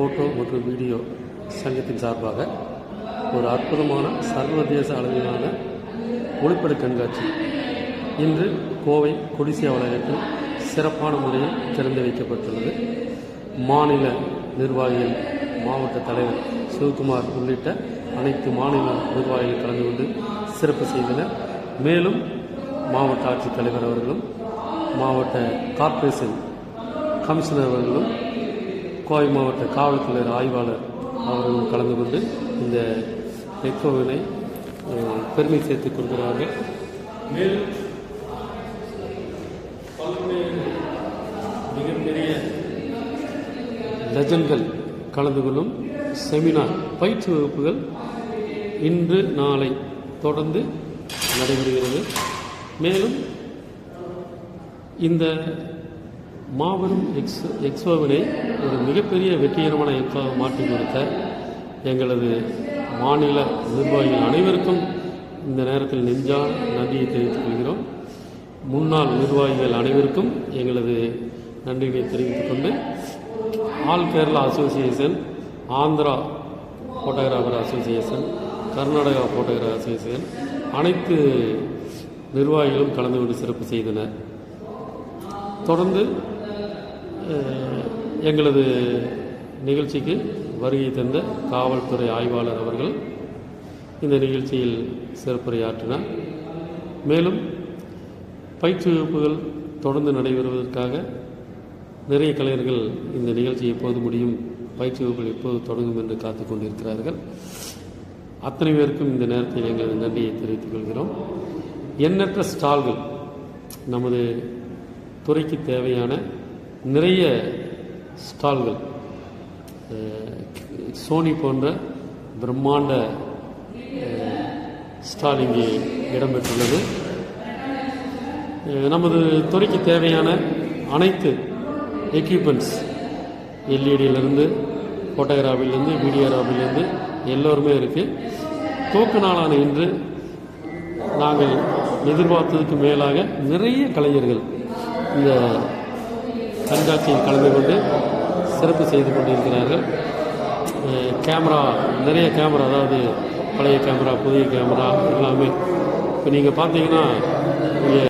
Photo மற்றும் video சங்கத்தின் சார்பாக ஒரு அற்புதமான சர்வதேச அளவிலான ஒளிப்பட கண்காட்சி இன்று கோவை கொடிசியா வளாகத்தில் சிறப்பான முறையில் திறந்து வைக்கப்பட்டுள்ளது. மாநில நிர்வாகிகள் மாவட்ட தலைவர் சிவகுமார் உள்ளிட்ட அனைத்து மாநில நிர்வாகிகள் கலந்து கொண்டு சிறப்பு செய்தனர். மேலும் மாவட்ட ஆட்சித்தலைவர் அவர்களும் மாவட்ட கார்ப்பரேஷன் கமிஷனர் அவர்களும் கோவை மாவட்ட காவல்துறை ஆய்வாளர் அவர்களும் கலந்து கொண்டு இந்த எக்கோவினை பெருமை சேர்த்துக் கொள்கிறார்கள். மேலும் பல்வேறு மிகப்பெரிய லெஜண்ட்கள் கலந்து கொள்ளும் செமினார் பயிற்சி வகுப்புகள் இன்று நாளை தொடர்ந்து நடைபெறுகிறது. மேலும் இந்த மாபெரும் எக்ஸ் எக்ஸ்போவினை ஒரு மிகப்பெரிய வெற்றிகரமான எக்ஸ்போவை மாற்றி கொடுத்த எங்களது மாநில நிர்வாகிகள் அனைவருக்கும் இந்த நேரத்தில் நெஞ்சா நன்றியை தெரிவித்துக் கொள்கிறோம். முன்னாள் நிர்வாகிகள் அனைவருக்கும் எங்களது நன்றியை தெரிவித்துக் கொண்டு all Kerala association Andhra photographer association Karnataka photographer association அனைத்து நிர்வாகிகளும் கலந்து கொண்டு சிறப்பு செய்தனர். தொடர்ந்து எங்களது நிகழ்ச்சிக்கு வருகை தந்த காவல்துறை ஆய்வாளர் அவர்கள் இந்த நிகழ்ச்சியில் சிறப்புரையாற்றினார். மேலும் பயிற்சி வகுப்புகள் தொடர்ந்து நடைபெறுவதற்காக நிறைய கலைஞர்கள் இந்த நிகழ்ச்சி எப்போது முடியும் பயிற்சி வகுப்புகள் எப்போது தொடங்கும் என்று காத்து கொண்டிருக்கிறார்கள். அத்தனை பேருக்கும் இந்த நேரத்தில் எங்களது நன்றியை தெரிவித்துக் கொள்கிறோம். எண்ணற்ற ஸ்டால்கள் நமது துறைக்கு தேவையான நிறைய ஸ்டால்கள். சோனி போன்ற பிரம்மாண்ட ஸ்டால் இங்கே இடம்பெற்றுள்ளது. நமது துறைக்கு தேவையான அனைத்து எக்யூப்மெண்ட்ஸ் எல்இடியிலிருந்து ஃபோட்டோகிராஃபிலேருந்து வீடியோகிராஃபிலேருந்து எல்லோருமே இருக்குது தூக்க நாளான இன்று நாங்கள் எதிர்பார்த்ததுக்கு மேலாக நிறைய கலைஞர்கள் இந்த கண்காட்சியில் கலந்து கொண்டு சிறப்பு செய்து கொண்டிருக்கிறார்கள். கேமரா நிறைய கேமரா அதாவது பழைய கேமரா புதிய கேமரா எல்லாமே. இப்போ நீங்கள் பார்த்தீங்கன்னா இங்கே